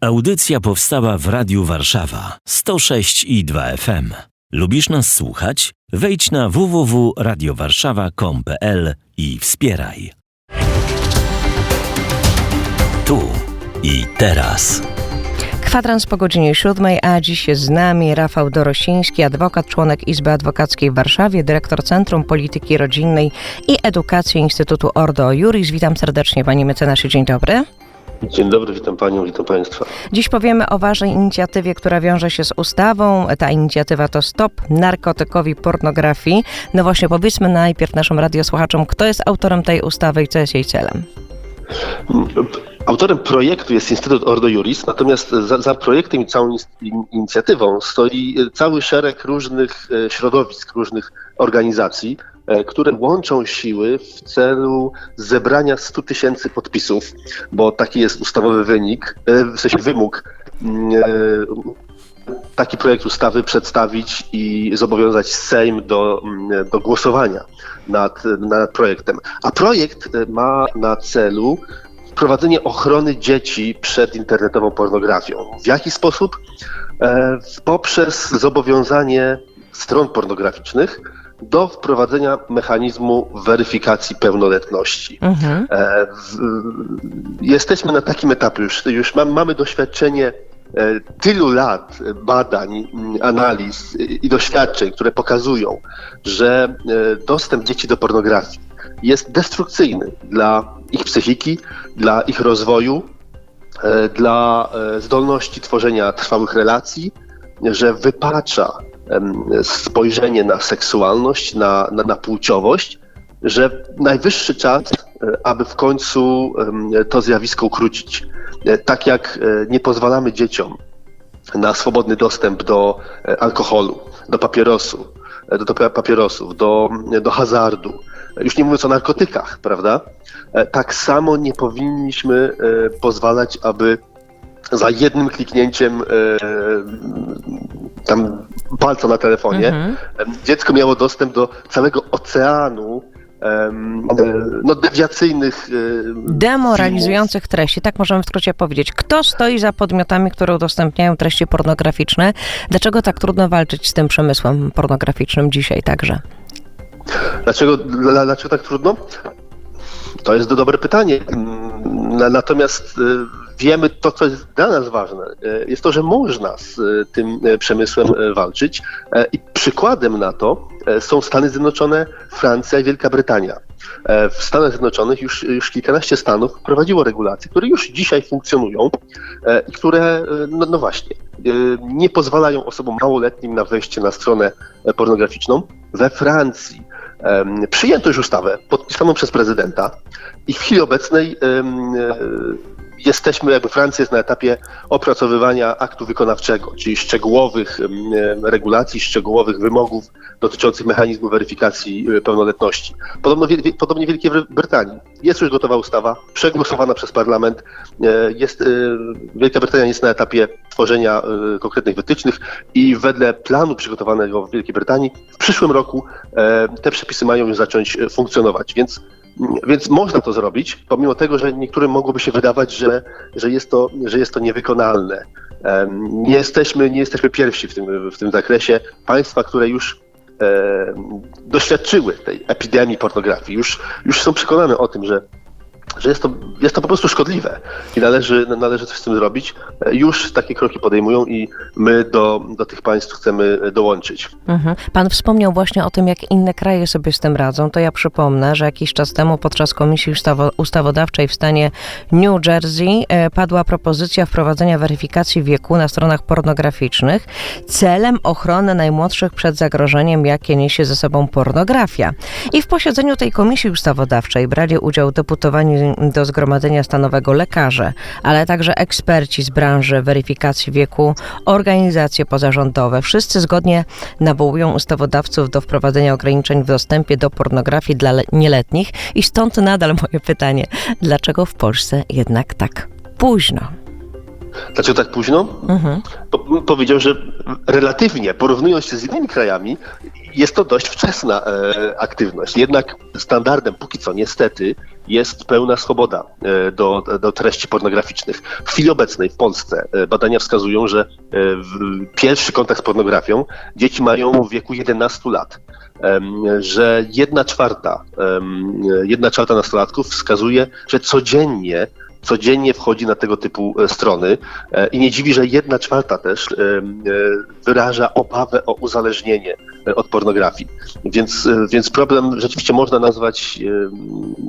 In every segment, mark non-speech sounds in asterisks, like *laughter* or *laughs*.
Audycja powstała w Radiu Warszawa 106 i 2 FM. Lubisz nas słuchać? Wejdź na www.radiowarszawa.com.pl i wspieraj. Tu i teraz. Kwadrans po godzinie siódmej, a dziś jest z nami Rafał Dorosiński, adwokat, członek Izby Adwokackiej w Warszawie, dyrektor Centrum Polityki Rodzinnej i Edukacji Instytutu Ordo Juris. Witam serdecznie panie mecenasie, dzień dobry. Dzień dobry, witam panią, witam państwa. Dziś powiemy o ważnej inicjatywie, która wiąże się z ustawą. Ta inicjatywa to Stop Narkotykowi Pornografii. No właśnie, powiedzmy najpierw naszym radiosłuchaczom, kto jest autorem tej ustawy i co jest jej celem. Autorem projektu jest Instytut Ordo Juris, natomiast za, za projektem i całą inicjatywą stoi cały szereg różnych e, środowisk, różnych organizacji, które łączą siły w celu zebrania 100 tysięcy podpisów, bo taki jest ustawowy wynik, e, w sensie wymóg taki projekt ustawy przedstawić i zobowiązać Sejm do, do głosowania nad, nad projektem. A projekt ma na celu wprowadzenie ochrony dzieci przed internetową pornografią. W jaki sposób? E, poprzez zobowiązanie stron pornograficznych do wprowadzenia mechanizmu weryfikacji pełnoletności. Mhm. E, jesteśmy na takim etapie, już, już mam, mamy doświadczenie e, tylu lat badań, analiz i doświadczeń, które pokazują, że dostęp dzieci do pornografii jest destrukcyjny dla ich psychiki, dla ich rozwoju, e, dla e, zdolności tworzenia trwałych relacji, że wypacza spojrzenie na seksualność, na, na, na płciowość, że najwyższy czas, e, aby w końcu to zjawisko ukrócić. Tak jak nie pozwalamy dzieciom na swobodny dostęp do alkoholu, do papierosu, do, papierosów, do, do hazardu, już nie mówiąc o narkotykach, prawda? E, tak samo nie powinniśmy e, pozwalać, aby za jednym kliknięciem e, tam palca na telefonie mhm. dziecko miało dostęp do całego oceanu no, dewiacyjnych. Demoralizujących filmów. treści, tak możemy w skrócie powiedzieć. Kto stoi za podmiotami, które udostępniają treści pornograficzne? Dlaczego tak trudno walczyć z tym przemysłem pornograficznym dzisiaj także? Dlaczego, dlaczego tak trudno? To jest dobre pytanie. Mm, natomiast y, wiemy to, co jest dla nas ważne. Y, jest to, że można z y, tym przemysłem walczyć. I przykładem na to są Stany Zjednoczone, Francja i Wielka Brytania. W Stanach Zjednoczonych już, już kilkanaście stanów wprowadziło regulacje, które już dzisiaj funkcjonują i które, no, no właśnie, nie pozwalają osobom małoletnim na wejście na stronę pornograficzną. We Francji Przyjęto już ustawę podpisaną przez prezydenta i w chwili obecnej jesteśmy, jakby Francja jest na etapie opracowywania aktu wykonawczego, czyli szczegółowych regulacji, szczegółowych wymogów dotyczących mechanizmu weryfikacji e, pełnoletności. Podobno, podobnie w Wielkiej Brytanii. Jest już gotowa ustawa, przegłosowana przez parlament. E, jest, e, Wielka Brytania jest na etapie tworzenia konkretnych wytycznych i wedle planu przygotowanego w Wielkiej Brytanii w przyszłym roku te przepisy mają już zacząć funkcjonować. Więc więc można to zrobić, pomimo tego, że niektórym mogłoby się wydawać, że, że, jest, to, że jest to niewykonalne. Nie jesteśmy, nie jesteśmy pierwsi w tym, w tym zakresie. Państwa, które już doświadczyły tej epidemii pornografii, już, już są przekonane o tym, że że jest to, jest to po prostu szkodliwe i należy, należy coś z tym zrobić. Już takie kroki podejmują i my do, do tych państw chcemy dołączyć. Mhm. Pan wspomniał właśnie o tym, jak inne kraje sobie z tym radzą. To ja przypomnę, że jakiś czas temu podczas Komisji Ustawodawczej w stanie New Jersey e, padła propozycja wprowadzenia weryfikacji wieku na stronach pornograficznych celem ochrony najmłodszych przed zagrożeniem, jakie niesie ze sobą pornografia. I w posiedzeniu tej Komisji Ustawodawczej brali udział deputowani do Zgromadzenia Stanowego lekarze, ale także eksperci z branży weryfikacji wieku, organizacje pozarządowe. Wszyscy zgodnie nawołują ustawodawców do wprowadzenia ograniczeń w dostępie do pornografii dla nieletnich i stąd nadal moje pytanie, dlaczego w Polsce jednak tak późno? Dlaczego tak późno? Mhm. Po, powiedział, że relatywnie, porównując się z innymi krajami, jest to dość wczesna e, aktywność. Jednak standardem, póki co niestety, jest pełna swoboda e, do, do treści pornograficznych. W chwili obecnej w Polsce e, badania wskazują, że e, w, pierwszy kontakt z pornografią dzieci mają w wieku 11 lat. Że jedna czwarta, jedna czwarta nastolatków wskazuje, że codziennie codziennie wchodzi na tego typu e, strony e, i nie dziwi, że jedna czwarta też e, wyraża obawę o uzależnienie od pornografii. Więc, więc problem rzeczywiście można nazwać,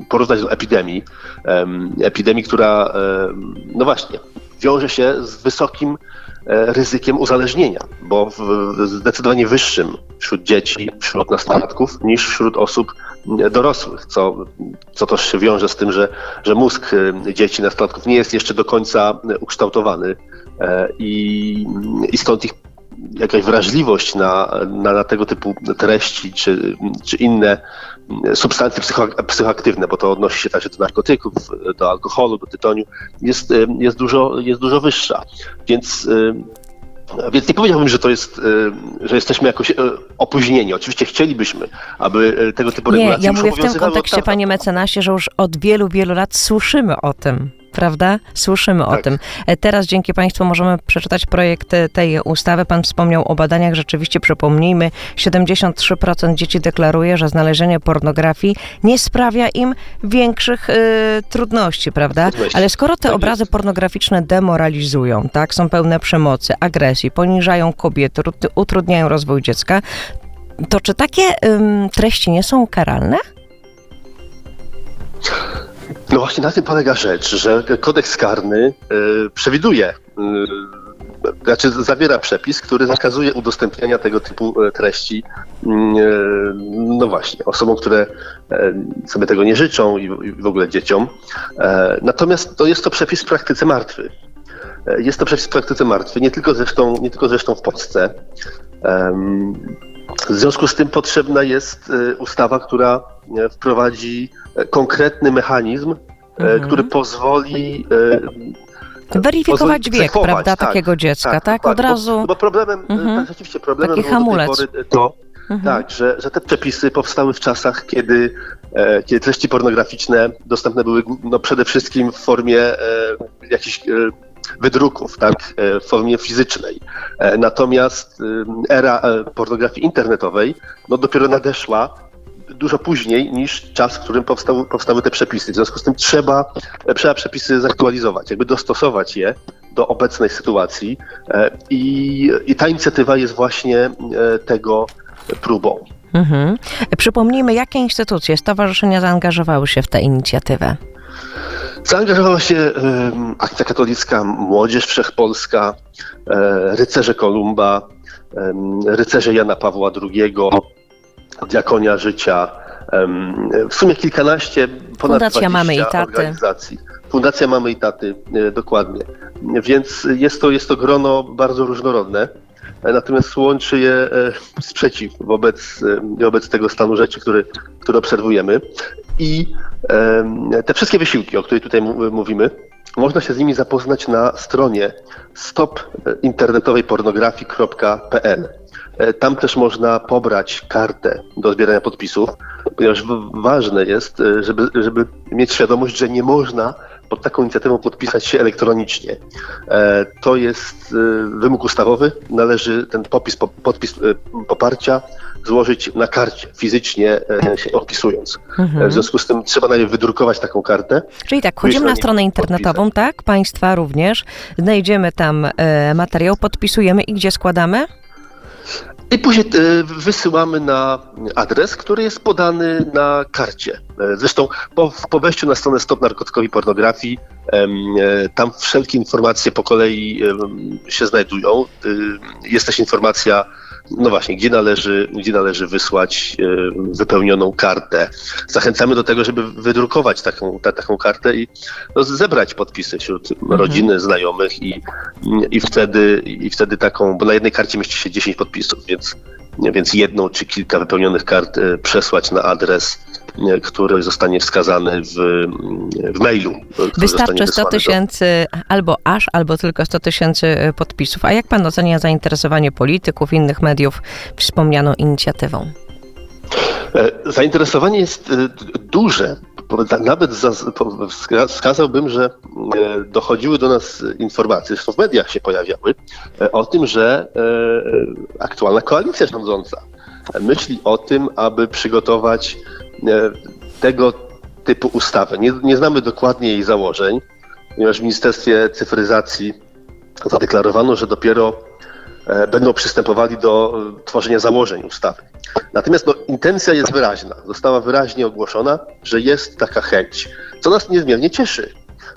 porównać do epidemii. Em, Epidemii, która, no właśnie, wiąże się z wysokim ryzykiem uzależnienia, bo w, zdecydowanie wyższym wśród dzieci, wśród nastolatków niż wśród osób dorosłych, co, co też się wiąże z tym, że, że mózg e, dzieci, nastolatków nie jest jeszcze do końca e, ukształtowany e, i, i stąd ich jakaś wrażliwość na, na, na tego typu treści czy, czy inne substancje psycho, psychoaktywne, bo to odnosi się także do narkotyków, do alkoholu, do tytoniu, jest, y, jest, dużo, jest dużo wyższa. Więc, y, więc nie powiedziałbym, że to jest, y, że jesteśmy jakoś y, opóźnieni. Oczywiście chcielibyśmy, aby y, tego typu Nie, regulacje ja już mówię w tym kontekście, panie mecenasie, że już od wielu, wielu lat słyszymy o tym. Prawda? Słyszymy o Tak. tym. E, Teraz dzięki Państwu możemy przeczytać projekt e, tej ustawy. Pan wspomniał o badaniach. Rzeczywiście przypomnijmy, 73% dzieci deklaruje, że znalezienie pornografii nie sprawia im większych e, trudności, prawda? Trudności. Ale skoro te Tak obrazy jest. pornograficzne demoralizują, tak, są pełne przemocy, agresji, poniżają kobiety, utrudniają rozwój dziecka, to czy takie ym, treści nie są karalne? *laughs* No właśnie na tym polega rzecz, że kodeks karny y, przewiduje, y, znaczy zawiera przepis, który zakazuje udostępniania tego typu e, treści, y, no właśnie, osobom, które e, sobie tego nie życzą i, w ogóle dzieciom. E, natomiast to jest to przepis w praktyce martwy. E, Jest to przepis w praktyce martwy, nie tylko zresztą, nie tylko zresztą w Polsce. W związku z tym potrzebna jest e, ustawa, która e, wprowadzi e, konkretny mechanizm, Mhm. który pozwoli Weryfikować wiek, cechować, prawda, tak, takiego dziecka, tak? Od dokładnie, razu. Bo, problemem, Mhm. tak, rzeczywiście problemem Taki było do tej hamulec. pory to, Mhm. tak, że, że te przepisy powstały w czasach, kiedy, e, kiedy treści pornograficzne dostępne były no, przede wszystkim w formie e, jakichś e, wydruków, tak, e, w formie fizycznej. E, natomiast e, era pornografii internetowej no, dopiero nadeszła dużo później niż czas, w którym powstały, te przepisy. W związku z tym trzeba, trzeba przepisy zaktualizować, jakby dostosować je do obecnej sytuacji i, i ta inicjatywa jest właśnie tego próbą. Mhm. Przypomnijmy, jakie instytucje, stowarzyszenia zaangażowały się w tę inicjatywę. Zaangażowała się Akcja Katolicka, Młodzież Wszechpolska, e, Rycerze Kolumba, Rycerze Jana Pawła II, Diakonia Życia, w sumie kilkanaście, ponad Fundacja 20 Mamy i Taty. organizacji. Fundacja Mamy i Taty, e, dokładnie. Więc jest to, jest to grono bardzo różnorodne. E, Natomiast łączy je e, sprzeciw wobec, e, wobec tego stanu rzeczy, który, który obserwujemy. I em, te wszystkie wysiłki, o których tutaj mówimy, można się z nimi zapoznać na stronie stopinternetowejpornografii.pl. E, Tam też można pobrać kartę do zbierania podpisów, ponieważ ważne jest, e, żeby, żeby mieć świadomość, że nie można pod taką inicjatywą podpisać się elektronicznie. E, To jest e, wymóg ustawowy. Należy ten popis, po- podpis e, poparcia złożyć na karcie, fizycznie się podpisując. E, Mhm. W związku z tym trzeba najpierw wydrukować taką kartę. Czyli tak, wchodzimy na stronę internetową, tak? Państwa również. Znajdziemy tam materiał, podpisujemy i gdzie składamy? I później e, wysyłamy na adres, który jest podany na karcie. E, Zresztą po, po wejściu na stronę Stop Narkotykowi Pornografii, e, tam wszelkie informacje po kolei się znajdują. Jest też informacja, no właśnie, gdzie należy, gdzie należy wysłać wypełnioną kartę. Zachęcamy do tego, żeby wydrukować taką, ta, taką kartę i no, zebrać podpisy wśród rodziny, znajomych i, i wtedy, i wtedy taką, bo na jednej karcie mieści się 10 podpisów, więc, więc jedną czy kilka wypełnionych kart e, przesłać na adres, e, który zostanie wskazany w, mm, w mailu. e, Wystarczy 100 wysłany do- tysięcy albo aż, albo tylko 100 tysięcy podpisów. A jak pan ocenia zainteresowanie polityków, innych mediów wspomnianą inicjatywą? Zainteresowanie jest duże. Nawet wskazałbym, że e, dochodziły do nas informacje, zresztą w mediach się pojawiały, e, o tym, że e, aktualna koalicja rządząca myśli o tym, aby przygotować tego typu ustawę. Nie, nie znamy dokładnie jej założeń, ponieważ w Ministerstwie Cyfryzacji zadeklarowano, że dopiero będą przystępowali do e, tworzenia założeń ustawy. Natomiast no, intencja jest wyraźna. Została wyraźnie ogłoszona, że jest taka chęć, co nas niezmiernie cieszy,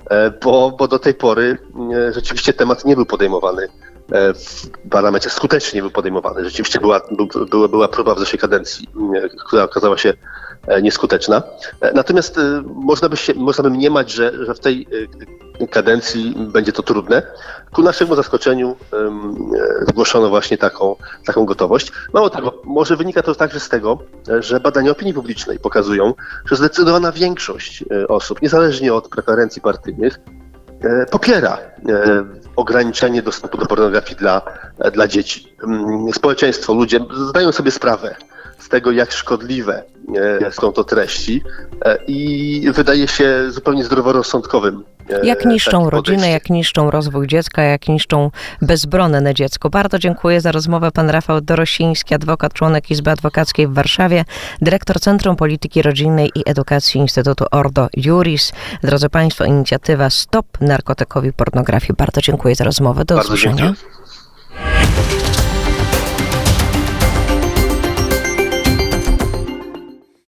e, bo, bo do tej pory e, rzeczywiście temat nie był podejmowany e, w parlamencie, skutecznie nie był podejmowany. Rzeczywiście była, był, była, była próba w zeszłej kadencji, e, która okazała się e, nieskuteczna. E, Natomiast e, można by, się, można by mniemać, że, że w tej e, kadencji będzie to trudne. Ku naszemu zaskoczeniu e, zgłoszono właśnie taką, taką gotowość. Mało tego, może wynika to także z tego, e, że badania opinii publicznej pokazują, że zdecydowana większość e, osób, niezależnie od preferencji partyjnych, e, popiera e, ograniczenie dostępu do pornografii dla, e, dla dzieci. Mm, Społeczeństwo, ludzie zdają sobie sprawę z tego, jak szkodliwe e, są to treści e, i wydaje się zupełnie zdroworozsądkowym. E, Jak niszczą takie rodzinę, jak niszczą rozwój dziecka, jak niszczą bezbronne dziecko. Bardzo dziękuję za rozmowę. Pan Rafał Dorosiński, adwokat, członek Izby Adwokackiej w Warszawie, dyrektor Centrum Polityki Rodzinnej i Edukacji Instytutu Ordo Juris. Drodzy Państwo, inicjatywa Stop Narkotykowi Pornografii. Bardzo dziękuję za rozmowę. Do Bardzo usłyszenia. dziękuję.